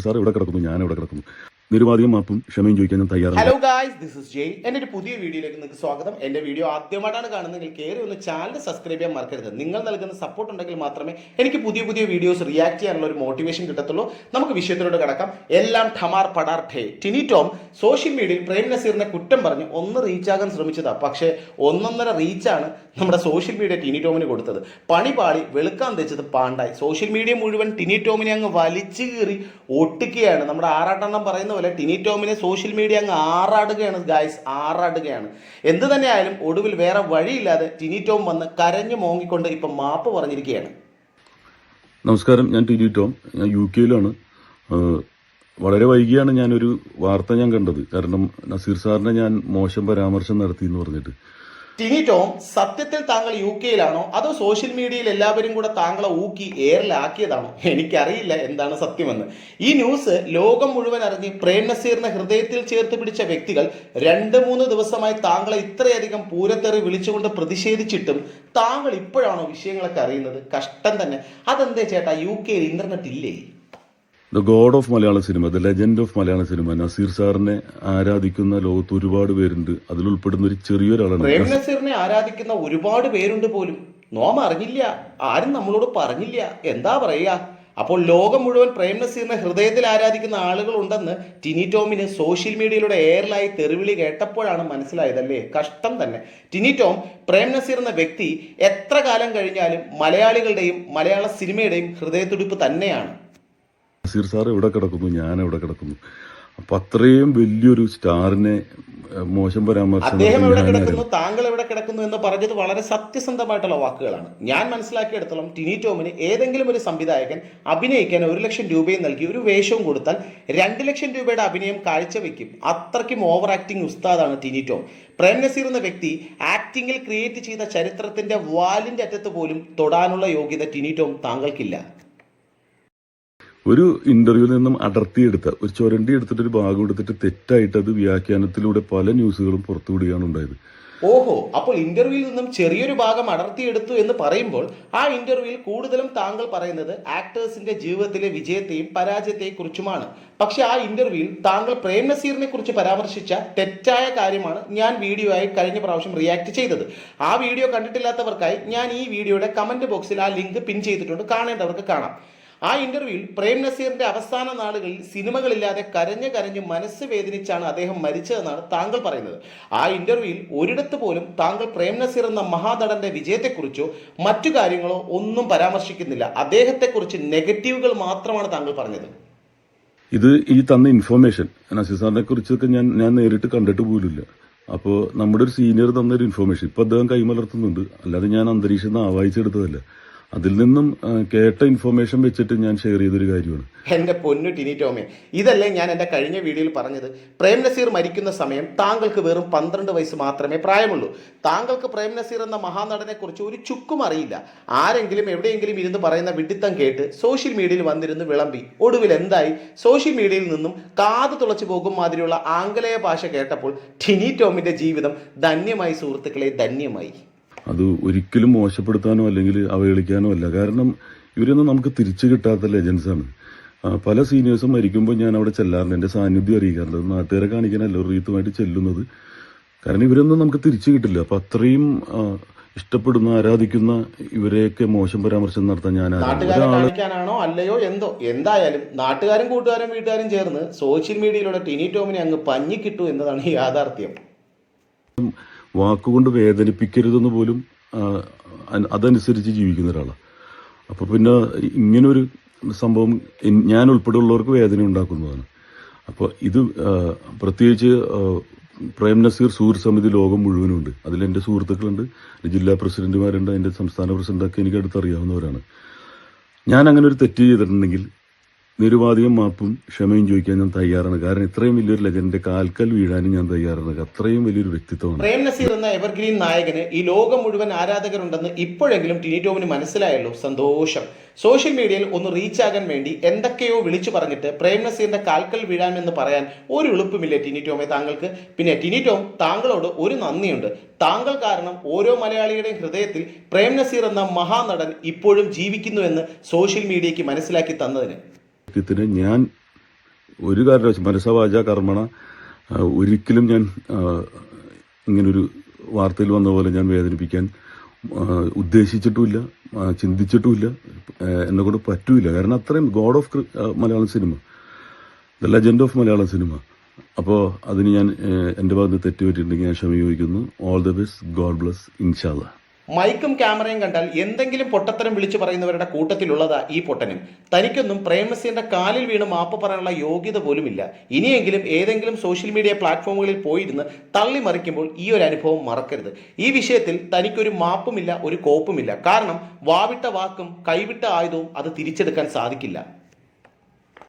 Sir ഇവിടെ കിടക്കുന്നു ഞാൻ ഇവിടെ കിടക്കുന്നു. നിരുപാധികം മാപ്പും ക്ഷമയും ചോദിക്കാൻ ഞാൻ തയ്യാറാണ് hello guys this is Jay എന്റെ ഒരു പുതിയ വീഡിയോയിലേക്ക് നിങ്ങൾക്ക് സ്വാഗതം. എന്റെ വീഡിയോ ആദ്യമായിട്ടാണ് കാണുന്നതെങ്കിൽ കയറി ഒന്ന് ചാനൽ സബ്സ്ക്രൈബ് ചെയ്യാൻ മറക്കരുത്. നിങ്ങൾ നൽകുന്ന സപ്പോർട്ട് ഉണ്ടെങ്കിൽ മാത്രമേ എനിക്ക് പുതിയ പുതിയ വീഡിയോസ് റിയാക്ട് ചെയ്യാനുള്ള ഒരു മോട്ടിവേഷൻ കിട്ടത്തുള്ളൂ. നമുക്ക് വിഷയത്തിലോട്ട് കടക്കാം. എല്ലാം ഠമാർ പടാർ ഠേ. ടിനി ടോം സോഷ്യൽ മീഡിയയിൽ പ്രേം നസീറിനെ കുറ്റം പറഞ്ഞ് ഒന്ന് റീച്ച് ആകാൻ ശ്രമിച്ചതാ. പക്ഷേ ഒന്നൊന്നര റീച്ചാണ് നമ്മുടെ സോഷ്യൽ മീഡിയ ടിനി ടോമിന് കൊടുത്തത്. പണി പാളി വെളുക്കാൻ തെച്ചത് പാണ്ടായി. സോഷ്യൽ മീഡിയ മുഴുവൻ ടിനി ടോമിനെ അങ്ങ് വലിച്ചു കീറി ഒട്ടിക്കുകയാണ്. നമ്മുടെ ആറാട്ടെണ്ണം പറയുന്ന പോലെ ടിനി ടോമിനെ സോഷ്യൽ മീഡിയ അങ്ങ് ആറാടുകയാണ് ഗായ്സ് ആറാടുകയാണ്. എന്ത് തന്നെയായാലും ഒടുവിൽ വേറെ വഴിയില്ലാതെ ടിനി ടോം വന്ന് കരഞ്ഞു മോങ്ങിക്കൊണ്ട് ഇപ്പം മാപ്പ് പറഞ്ഞിരിക്കുകയാണ്. നമസ്കാരം. ഞാൻ ടിനി ടോം. ഞാൻ യു കെയിലാണ്. വളരെ വൈകിയാണ് ഞാനൊരു വാർത്ത ഞാൻ കണ്ടത്. കാരണം നസീർ സാറിനെ ഞാൻ മോശം പരാമർശം നടത്തി എന്ന് പറഞ്ഞിട്ട്. ടിനി ടോം സത്യത്തിൽ താങ്കൾ യു കെയിലാണോ? അതോ സോഷ്യൽ മീഡിയയിൽ എല്ലാവരും കൂടെ താങ്കളെ ഊക്കി എയറിലാക്കിയതാണോ? എനിക്കറിയില്ല എന്താണ് സത്യമെന്ന്. ഈ ന്യൂസ് ലോകം മുഴുവൻ അറിഞ്ഞ് പ്രേം നസീറിനെ ഹൃദയത്തിൽ ചേർത്ത് പിടിച്ച വ്യക്തികൾ രണ്ട് മൂന്ന് ദിവസമായി താങ്കളെ ഇത്രയധികം പൂരത്തെറി വിളിച്ചുകൊണ്ട് പ്രതിഷേധിച്ചിട്ടും താങ്കൾ ഇപ്പോഴാണോ വിഷയങ്ങളൊക്കെ അറിയുന്നത്? കഷ്ടം തന്നെ. അതെന്തേ ചേട്ടാ യു കെയിൽ ഇന്റർനെറ്റ് ഇല്ലേ? ദ ഗോഡ് ഓഫ് മലയാള സിനിമ ദ ലെജൻഡ് ഓഫ് മലയാള സിനിമ നസീർ സാറിനെ ആരാധിക്കുന്ന ലോകത്ത് ഒരുപാട് പേരുണ്ട്. അതിൽ ഉൾപ്പെടുന്ന ഒരു ചെറിയൊരാളാണ് പ്രേം നസീറിനെ ആരാധിക്കുന്ന ഒരുപാട് പേരുണ്ട് പോലും. നോമ അറിഞ്ഞില്ല. ആരും നമ്മളോട് പറഞ്ഞില്ല. എന്താ പറയുക അപ്പോൾ ലോകം മുഴുവൻ പ്രേം നസീറിനെ ഹൃദയത്തിൽ ആരാധിക്കുന്ന ആളുകളുണ്ടെന്ന് ടിനി ടോമിന് സോഷ്യൽ മീഡിയയിലൂടെ എയറിലായി തെറിവിളി കേട്ടപ്പോഴാണ് മനസ്സിലായതല്ലേ? കഷ്ടം തന്നെ. ടിനി ടോം പ്രേം നസീർ എന്ന വ്യക്തി എത്ര കാലം കഴിഞ്ഞാലും മലയാളികളുടെയും മലയാള സിനിമയുടെയും ഹൃദയത്തുടിപ്പ് തന്നെയാണ്. നസീർ സാർ ഇവിടെ കിടക്കുന്നു ഞാൻ ഇവിടെ കിടക്കുന്നു. അപ്പൊ അത്രയും വലിയൊരു സ്റ്റാറിനെ മോശം പരാമർശം അദ്ദേഹം എവിടെ കിടക്കുന്നു താങ്കൾ ഇവിടെ കിടക്കുന്നു എന്ന് പറഞ്ഞത് വളരെ സത്യസന്ധമായിട്ടുള്ള വാക്കുകളാണ്. ഞാൻ മനസ്സിലാക്കിയെടുത്തോളം ടിനി ടോമിന് ഏതെങ്കിലും ഒരു സംവിധായകൻ അഭിനയിക്കാൻ ഒരു ലക്ഷം രൂപയും നൽകി ഒരു വേഷവും കൊടുത്താൽ രണ്ട് ലക്ഷം രൂപയുടെ അഭിനയം കാഴ്ചവെക്കും. അത്രയ്ക്കും ഓവർ ആക്ടിങ് ഉസ്താദാണ് ടിനി ടോം. പ്രേം നസീർ എന്ന വ്യക്തി ആക്ടിങ്ങിൽ ക്രിയേറ്റ് ചെയ്ത ചരിത്രത്തിന്റെ വാലിന്റെ അറ്റത്ത് പോലും തൊടാനുള്ള യോഗ്യത ടിനി ടോം താങ്കൾക്കില്ല. ഒരു ഇന്റർവ്യൂവിൽ നിന്നും അടർത്തിയെടുത്ത ഒരു ചുരണ്ടി എടുത്തിട്ട് ഒരു ഭാഗം എടുത്തിട്ട് തെറ്റായിട്ട് അത് വ്യാഖ്യാനത്തിലൂടെ പല ന്യൂസുകളും പുറത്തുവിടുകയാണ് ഉണ്ടായത്. ഓഹോ അപ്പോൾ ഇന്റർവ്യൂവിൽ നിന്നും ചെറിയൊരു ഭാഗം അടർത്തിയെടുത്തു എന്ന് പറയുമ്പോൾ ആ ഇന്റർവ്യൂവിൽ കൂടുതലും താങ്കൾ പറയുന്നത് ആക്ടേഴ്സിന്റെ ജീവിതത്തിലെ വിജയത്തെയും പരാജയത്തെയും കുറിച്ചുമാണ് പക്ഷെ ആ ഇന്റർവ്യൂവിൽ താങ്കൾ പ്രേം നസീറിനെ കുറിച്ച് പരാമർശിച്ച തെറ്റായ കാര്യമാണ് ഞാൻ വീഡിയോ ആയി കഴിഞ്ഞ പ്രാവശ്യം റിയാക്ട് ചെയ്തത്. ആ വീഡിയോ കണ്ടിട്ടില്ലാത്തവർക്കായി ഞാൻ ഈ വീഡിയോയുടെ കമന്റ് ബോക്സിൽ ആ ലിങ്ക് പിൻ ചെയ്തിട്ടുണ്ട്. കാണേണ്ടവർക്ക് കാണാം. ആ ഇന്റർവ്യൂവിൽ പ്രേം നസീറിന്റെ അവസാന നാളുകളിൽ സിനിമകളില്ലാതെ കരഞ്ഞു കരഞ്ഞ് മനസ്സ് വേദനിച്ചാണ് അദ്ദേഹം മരിച്ചതെന്നാണ് താങ്കൾ പറയുന്നത്. ആ ഇന്റർവ്യൂവിൽ ഒരിടത്ത് പോലും താങ്കൾ പ്രേം നസീർ എന്ന മഹാനടന്റെ വിജയത്തെക്കുറിച്ചോ മറ്റു കാര്യങ്ങളോ ഒന്നും പരാമർശിക്കുന്നില്ല. അദ്ദേഹത്തെക്കുറിച്ച് നെഗറ്റീവുകൾ മാത്രമാണ് താങ്കൾ പറഞ്ഞത്. ഇത് ഈ തന്ന ഇൻഫോർമേഷൻ നസീർ സാറിനെ കുറിച്ചൊക്കെ ഞാൻ ഞാൻ നേരിട്ട് കണ്ടിട്ട് പോലുമില്ല. അപ്പോൾ നമ്മുടെ ഒരു സീനിയർ തന്നൊരു ഇൻഫർമേഷൻ ഇപ്പൊ അദ്ദേഹം കൈമലർത്തുന്നുണ്ട്. അല്ലാതെ ഞാൻ അന്തരീക്ഷം നിന്ന് ആവാഹിച്ചെടുത്തതല്ല അതിൽ നിന്നും കേട്ട ഇൻഫർമേഷൻ വെച്ചിട്ട് ഞാൻ ഷെയർ ചെയ്തൊരു കാര്യമാണ്. എന്റെ പൊന്നു ടിനി ടോമി ഇതല്ലേ ഞാൻ എന്റെ കഴിഞ്ഞ വീഡിയോയിൽ പറഞ്ഞത്. പ്രേം നസീർ മരിക്കുന്ന സമയം താങ്കൾക്ക് വെറും പന്ത്രണ്ട് വയസ്സ് മാത്രമേ പ്രായമുള്ളൂ. താങ്കൾക്ക് പ്രേം നസീർ എന്ന മഹാനടനെ കുറിച്ച് ഒരു ചുക്കും അറിയില്ല. ആരെങ്കിലും എവിടെയെങ്കിലും ഇരുന്ന് പറയുന്ന വിഡിത്തം കേട്ട് സോഷ്യൽ മീഡിയയിൽ വന്നിരുന്ന് വിളമ്പി ഒടുവിൽ എന്തായി? സോഷ്യൽ മീഡിയയിൽ നിന്നും കാത് തുളച്ചു പോകും മാതിരിയുള്ള ആംഗലേയ ഭാഷ കേട്ടപ്പോൾ ടിനി ടോമിന്റെ ജീവിതം ധന്യമായി സുഹൃത്തുക്കളെ ധന്യമായി. അത് ഒരിക്കലും മോശപ്പെടുത്താനോ അല്ലെങ്കിൽ അവഹേളിക്കാനോ അല്ല. കാരണം ഇവരൊന്നും നമുക്ക് തിരിച്ചു കിട്ടാത്ത ലെജൻസാണ് പല സീനിയേഴ്സും മരിക്കുമ്പോൾ ഞാൻ അവിടെ ചെല്ലാറുണ്ട്. എന്റെ സാന്നിധ്യം അറിയിക്കാറുണ്ട്. നാട്ടുകാരെ കാണിക്കാനല്ല ഒരു റീത്തുമായിട്ട് ചെല്ലുന്നത്. കാരണം ഇവരൊന്നും നമുക്ക് തിരിച്ചു കിട്ടില്ല. അപ്പം അത്രയും ഇഷ്ടപ്പെടുന്ന ആരാധിക്കുന്ന ഇവരെയൊക്കെ മോശം പരാമർശം നടത്താൻ ഞാൻ ആണോ കാണിക്കാനാണോ അല്ലയോ എന്തോ? എന്തായാലും നാട്ടുകാരും കൂട്ടുകാരും വീട്ടുകാരും ചേർന്ന് സോഷ്യൽ മീഡിയയിലൂടെ ടിനി ടോമിനെ അങ്ങ് പഞ്ഞിക്കിട്ടു എന്നതാണ് യാഥാർത്ഥ്യം. വാക്കുകൊണ്ട് വേദനിപ്പിക്കരുതെന്ന് പോലും അതനുസരിച്ച് ജീവിക്കുന്ന ഒരാളാണ് അപ്പോൾ പിന്നെ ഇങ്ങനൊരു സംഭവം ഞാൻ ഉൾപ്പെടെയുള്ളവർക്ക് വേദന ഉണ്ടാക്കുന്നതാണ്. അപ്പോൾ ഇത് പ്രത്യേകിച്ച് പ്രേം നസീർ സുഹൃത്ത് സമിതി ലോകം മുഴുവനുണ്ട് അതിൽ എന്റെ സുഹൃത്തുക്കളുണ്ട് ജില്ലാ പ്രസിഡന്റുമാരുണ്ട് എന്റെ സംസ്ഥാന പ്രസിഡന്റൊക്കെ എനിക്ക് അടുത്തറിയാവുന്നവരാണ്. ഞാൻ അങ്ങനെ ഒരു തെറ്റ് ചെയ്തിട്ടുണ്ടെങ്കിൽ നിരുപാധികം മാപ്പും ക്ഷമയും ചോദിക്കാൻ ഞാൻ തയ്യാറാണ്. കാരണം ഇത്രയും വലിയൊരു ലെജൻഡിന്റെ കാൽക്കൽ വീഴാനും ഞാൻ തയ്യാറാണ്. അത്രയും വലിയൊരു വ്യക്തിത്വമാണ്. പ്രേം നസീർ എന്ന എവർഗ്രീൻ നായകന് ഈ ലോകം മുഴുവൻ ആരാധകരുണ്ടെന്ന് ഇപ്പോഴെങ്കിലും ടിനി ടോമിന് മനസ്സിലായല്ലോ സന്തോഷം. സോഷ്യൽ മീഡിയയിൽ ഒന്ന് റീച്ച് ആകാൻ വേണ്ടി എന്തൊക്കെയോ വിളിച്ചു പറഞ്ഞിട്ട് പ്രേം നസീറിന്റെ കാൽക്കൽ വീഴാമെന്ന് പറയാൻ ഒരു എളുപ്പമില്ല ടിനി ടോമെ താങ്കൾക്ക്? പിന്നെ ടിനി ടോം താങ്കളോട് ഒരു നന്ദിയുണ്ട്. താങ്കൾ കാരണം ഓരോ മലയാളിയുടെയും ഹൃദയത്തിൽ പ്രേം നസീർ എന്ന മഹാനടൻ ഇപ്പോഴും ജീവിക്കുന്നു എന്ന് സോഷ്യൽ മീഡിയയ്ക്ക് മനസ്സിലാക്കി തന്നതിന്. വ്യക്തിത്വത്തിന് ഞാൻ ഒരു കാരണവശാലും മനസ്സവാച കർമ്മണ ഒരിക്കലും ഞാൻ ഇങ്ങനൊരു വാർത്തയിൽ വന്ന പോലെ ഞാൻ വേദനിപ്പിക്കാൻ ഉദ്ദേശിച്ചിട്ടുമില്ല ചിന്തിച്ചിട്ടുമില്ല എന്നെ കൊണ്ട് പറ്റൂല. കാരണം അത്രയും god of Malayalam cinema. The legend of Malayalam cinema. അപ്പോൾ അതിന് ഞാൻ എന്റെ ഭാഗത്ത് തെറ്റ് പറ്റിയിട്ടുണ്ടെങ്കിൽ ഞാൻ ക്ഷമ ചോദിക്കുന്നു. All the best god bless ഇൻഷാല്ല മൈക്കും ക്യാമറയും കണ്ടാൽ എന്തെങ്കിലും പൊട്ടത്തരം വിളിച്ചു പറയുന്നവരുടെ കൂട്ടത്തിലുള്ളതാ ഈ പൊട്ടനും. തനിക്കൊന്നും പ്രേമസിന്റെ കാലിൽ വീണ് മാപ്പ് പറയാനുള്ള യോഗ്യത പോലുമില്ല. ഇനിയെങ്കിലും ഏതെങ്കിലും സോഷ്യൽ മീഡിയ പ്ലാറ്റ്ഫോമുകളിൽ പോയിരുന്ന് തള്ളി മറിക്കുമ്പോൾ ഈ ഒരു അനുഭവം മറക്കരുത്. ഈ വിഷയത്തിൽ തനിക്കൊരു മാപ്പുമില്ല ഒരു കോപ്പുമില്ല. കാരണം വാവിട്ട വാക്കും കൈവിട്ട ആയുധവും അത് തിരിച്ചെടുക്കാൻ സാധിക്കില്ല.